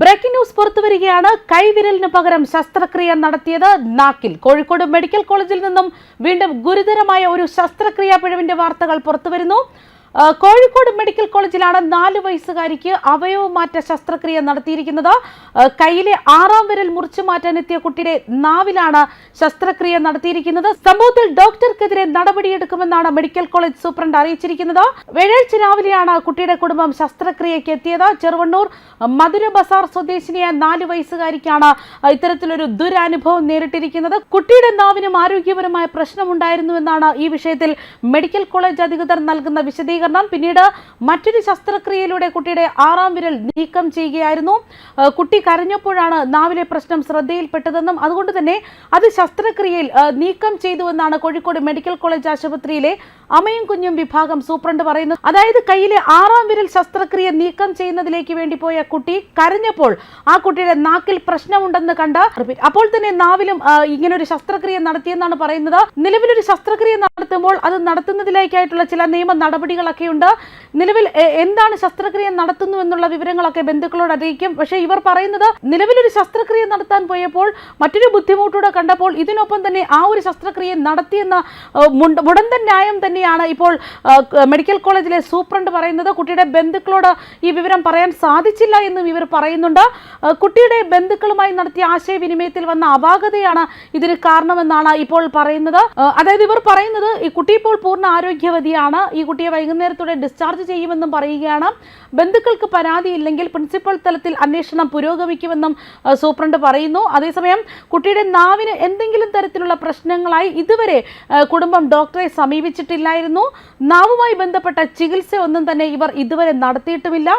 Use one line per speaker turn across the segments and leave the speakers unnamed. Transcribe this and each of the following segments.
Breaking news പുറത്തുവരികയാണ്. കൈവിരലിന് പകരം ശസ്ത്രക്രിയ നടത്തിയത് നാക്കിൽ. കോഴിക്കോട് മെഡിക്കൽ കോളേജിൽ നിന്നും വീണ്ടും ഗുരുതരമായ ഒരു ശസ്ത്രക്രിയാ പിഴവിന്റെ വാർത്തകൾ പുറത്തുവരുന്നു. കോഴിക്കോട് മെഡിക്കൽ കോളേജിലാണ് നാല് വയസ്സുകാരിക്ക് അവയവമാറ്റ ശസ്ത്രക്രിയ നടത്തിയിരിക്കുന്നത്. കയ്യിലെ ആറാം വിരൽ മുറിച്ചു മാറ്റാനെത്തിയ കുട്ടിയുടെ നാവിലാണ് ശസ്ത്രക്രിയ നടത്തിയിരിക്കുന്നത്. സംഭവത്തിൽ ഡോക്ടർക്കെതിരെ നടപടിയെടുക്കുമെന്നാണ് മെഡിക്കൽ കോളേജ് സൂപ്രണ്ട് അറിയിച്ചിരിക്കുന്നത്. വെള്ളിയാഴ്ച രാവിലെയാണ് കുട്ടിയുടെ കുടുംബം ശസ്ത്രക്രിയയ്ക്ക് എത്തിയത്. ചെറുവണ്ണൂർ മധുര ബസാർ സ്വദേശിനിയായ നാല് വയസ്സുകാരിക്കാണ് ഇത്തരത്തിലൊരു ദുരനുഭവം നേരിട്ടിരിക്കുന്നത്. കുട്ടിയുടെ നാവിനും ആരോഗ്യപരമായ പ്രശ്നമുണ്ടായിരുന്നുവെന്നാണ് ഈ വിഷയത്തിൽ മെഡിക്കൽ കോളേജ് അധികൃതർ നൽകുന്ന വിശദീകരണം. പിന്നീട് മറ്റൊരു ശസ്ത്രക്രിയയിലൂടെ കുട്ടിയുടെ ആറാം വിരൽ നീക്കം ചെയ്യുകയായിരുന്നു. കുട്ടി കരഞ്ഞപ്പോഴാണ് നാവിലെ പ്രശ്നം ശ്രദ്ധയിൽപ്പെട്ടതെന്നും അതുകൊണ്ട് തന്നെ അത് ശസ്ത്രക്രിയയിൽ നീക്കം ചെയ്തുവെന്നാണ് കോഴിക്കോട് മെഡിക്കൽ കോളേജ് ആശുപത്രിയിലെ അമ്മയും കുഞ്ഞും വിഭാഗം സൂപ്രണ്ട് പറയുന്നു. അതായത് കയ്യിലെ ആറാം വിരൽ ശസ്ത്രക്രിയ നീക്കം ചെയ്യുന്നതിലേക്ക് വേണ്ടി പോയ കുട്ടി കരഞ്ഞപ്പോൾ ആ കുട്ടിയുടെ നാക്കിൽ പ്രശ്നമുണ്ടെന്ന് കണ്ട അപ്പോൾ തന്നെ നാവിലും ഇങ്ങനെ ഒരു ശസ്ത്രക്രിയ നടത്തിയെന്നാണ് പറയുന്നത്. നിലവിലൊരു ശസ്ത്രക്രിയ നടത്തുമ്പോൾ അത് നടത്തുന്നതിലേക്കായിട്ടുള്ള ചില നിയമ നടപടികളൊക്കെ ഉണ്ട് നിലവിൽ എന്താണ് ശസ്ത്രക്രിയ നടത്തുന്നു എന്നുള്ള വിവരങ്ങളൊക്കെ ബന്ധുക്കളോട് അറിയിക്കും. പക്ഷേ ഇവർ പറയുന്നത് നിലവിലൊരു ശസ്ത്രക്രിയ നടത്താൻ പോയപ്പോൾ മറ്റൊരു ബുദ്ധിമുട്ടൂടെ കണ്ടപ്പോൾ ഇതിനൊപ്പം തന്നെ ആ ഒരു ശസ്ത്രക്രിയ നടത്തിയെന്ന മുടന്തൻ ന്യായം തന്നെയാണ് ഇപ്പോൾ മെഡിക്കൽ കോളേജിലെ സൂപ്രണ്ട് പറയുന്നത്. കുട്ടിയുടെ ബന്ധുക്കളോട് ഈ വിവരം പറയാൻ സാധിച്ചില്ല എന്നും ഇവർ പറയുന്നുണ്ട്. കുട്ടിയുടെ ബന്ധുക്കളുമായി നടത്തിയ ആശയവിനിമയത്തിൽ വന്ന അപാകതയാണ് ഇതിന് കാരണമെന്നാണ് ഇപ്പോൾ പറയുന്നത്. അതായത് ഇവർ പറയുന്നത് ഈ കുട്ടി ഇപ്പോൾ പൂർണ ആരോഗ്യവതിയാണ്. ഈ കുട്ടിയെ വൈകുന്നേരത്തോടെ ഡിസ്ചാർജ് ചെയ്യുമെന്നും പറയുകയാണ്. ബന്ധുക്കൾക്ക് പരാതി ഇല്ലെങ്കിൽ പ്രിൻസിപ്പൽ തലത്തിൽ അന്വേഷണം പുരോഗമിക്കുമെന്നും സൂപ്രണ്ട് പറയുന്നു. അതേസമയം കുട്ടിയുടെ നാവിന് എന്തെങ്കിലും തരത്തിലുള്ള പ്രശ്നങ്ങളായി ഇതുവരെ കുടുംബം ഡോക്ടറെ സമീപിച്ചിട്ടില്ലായിരുന്നു നാവുമായി ബന്ധപ്പെട്ട ചികിത്സ ഒന്നും തന്നെ ഇവർ ഇതുവരെ നടത്തിയിട്ടുമില്ല.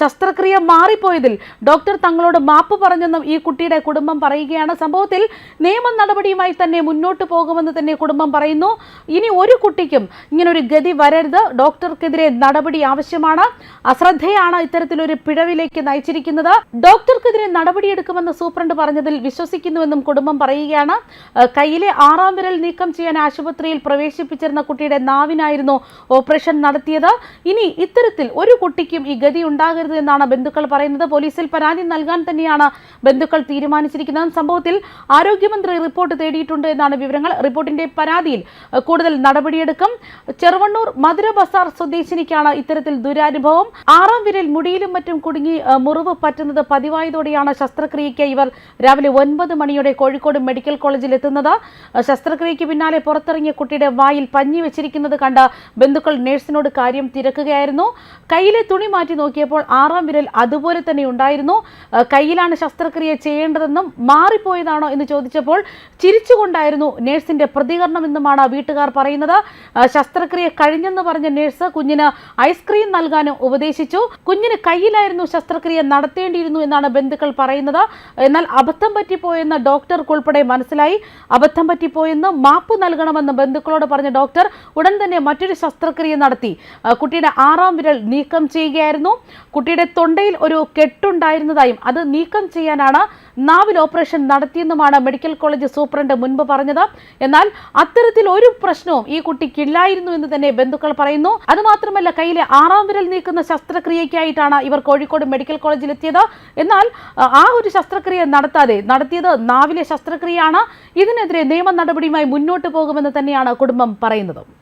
ശസ്ത്രക്രിയ മാറിപ്പോയതിൽ ഡോക്ടർ തങ്ങളോട് മാപ്പ് പറഞ്ഞെന്നും ഈ കുട്ടിയുടെ കുടുംബം പറയുകയാണ്. സംഭവത്തിൽ നിയമ നടപടിയുമായി തന്നെ മുന്നോട്ട് പോകുമെന്ന് തന്നെ കുടുംബം പറയുന്നു. ഇനി ഒരു കുട്ടിക്കും ഇങ്ങനൊരു ഗതി വരരുത്. ഡോക്ടർക്കെതിരെ നടപടി ആവശ്യമാണ്. അശ്രദ്ധയാണ് ഇത്തരത്തിലൊരു പിഴവിലേക്ക് നയിച്ചിരിക്കുന്നത്. ഡോക്ടർക്കെതിരെ നടപടിയെടുക്കുമെന്ന് സൂപ്രണ്ട് പറഞ്ഞതിൽ വിശ്വസിക്കുന്നുവെന്നും കുടുംബം പറയുകയാണ്. കയ്യിലെ ആറാം വിരൽ നീക്കം ചെയ്യാൻ ആശുപത്രിയിൽ പ്രവേശിപ്പിച്ചിരുന്ന കുട്ടിയുടെ നാവിനായിരുന്നു ഓപ്പറേഷൻ നടത്തിയത്. ഇനി ഇത്തരത്തിൽ ഒരു കുട്ടിക്കും ഈ ഗതി ഉണ്ടാകരുത് എന്നാണ് ബന്ധുക്കൾ പറയുന്നത്. പോലീസിൽ പരാതി നൽകാൻ തന്നെയാണ് ബന്ധുക്കൾ തീരുമാനിച്ചിരിക്കുന്നത്. സംഭവത്തിൽ ആരോഗ്യമന്ത്രി റിപ്പോർട്ട് തേടിയിട്ടുണ്ട് എന്നാണ് വിവരങ്ങൾ. റിപ്പോർട്ടിന്റെ പരാതിയിൽ കൂടുതൽ നടപടിയെടുക്കും. ചെറുവണ്ണൂർ മധുര ബസാർ സ്വദേശിനിക്കാണ് ഇത്തരത്തിൽ ദുരനുഭവം. ആറാം വിരൽ മുടിയിലും മറ്റും കുടുങ്ങി മുറിവ് പറ്റുന്നത് പതിവായതോടെയാണ് ശസ്ത്രക്രിയയ്ക്ക് ഇവർ രാവിലെ ഒൻപത് മണിയോടെ കോഴിക്കോട് മെഡിക്കൽ കോളേജിൽ എത്തുന്നത് ശസ്ത്രക്രിയയ്ക്ക് പിന്നാലെ പുറത്തിറങ്ങിയ കുട്ടിയുടെ വായിൽ പഞ്ഞി വെച്ചിരിക്കുന്നത് കണ്ട് ബന്ധുക്കൾ നഴ്സിനോട് കാര്യം തിരക്കുകയായിരുന്നു. കയ്യിലെ തുണി മാറ്റി നോക്കിയപ്പോൾ ആറാം വിരൽ അതുപോലെ തന്നെ ഉണ്ടായിരുന്നു. കയ്യിലാണ് ശസ്ത്രക്രിയ ചെയ്യേണ്ടതെന്നും മാറിപ്പോയതാണോ എന്ന് ചോദിച്ചപ്പോൾ ചിരിച്ചുകൊണ്ടായിരുന്നു നഴ്സിന്റെ പ്രതികരണം എന്നുമാണ് വീട്ടുകാർ പറയുന്നത്. ശസ്ത്രക്രിയ കഴിഞ്ഞെന്ന് പറഞ്ഞ നഴ്സ് കുഞ്ഞിന് ഐസ്ക്രീം നൽകാനും ഉപദേശിച്ചു. കുഞ്ഞിന് കയ്യിലായിരുന്നു ശസ്ത്രക്രിയ നടത്തേണ്ടിയിരുന്നു എന്നാണ് ബന്ധുക്കൾ പറയുന്നത്. എന്നാൽ അബദ്ധം പറ്റിപ്പോയെന്ന് ഡോക്ടർക്കുൾപ്പെടെ മനസ്സിലായി. അബദ്ധം പറ്റിപ്പോയെന്ന് മാപ്പ് നൽകണമെന്ന് ബന്ധുക്കളോട് പറഞ്ഞ ഡോക്ടർ ഉടൻ തന്നെ മറ്റൊരു ശസ്ത്രക്രിയ നടത്തി. കുട്ടിയുടെ ആറാം വിരൽ നീക്കം ചെയ്യുകയായിരുന്നു. കുട്ടിയുടെ തൊണ്ടയിൽ ഒരു കെട്ടുണ്ടായിരുന്നതായും അത് നീക്കം ചെയ്യാനാണ് നാവിൽ ഓപ്പറേഷൻ നടത്തിയെന്നുമാണ് മെഡിക്കൽ കോളേജ് സൂപ്രണ്ട് മുൻപ് പറഞ്ഞത്. എന്നാൽ അത്തരത്തിൽ ഒരു പ്രശ്നവും ഈ കുട്ടിക്കില്ലായിരുന്നു എന്ന് തന്നെ ബന്ധുക്കൾ പറയുന്നു. അതുമാത്രമല്ല കയ്യിലെ ആറാം വിരൽ നീക്കുന്ന ശസ്ത്രക്രിയയ്ക്കായിട്ടാണ് ഇവർ കോഴിക്കോട് മെഡിക്കൽ കോളേജിൽ എത്തിയത് എന്നാൽ ആ ഒരു ശസ്ത്രക്രിയ നടത്താതെ നടത്തിയത് നാവിലെ ശസ്ത്രക്രിയയാണ്. ഇതിനെതിരെ നിയമ നടപടിയുമായി മുന്നോട്ട് പോകുമെന്ന് തന്നെയാണ് കുടുംബം പറയുന്നത്.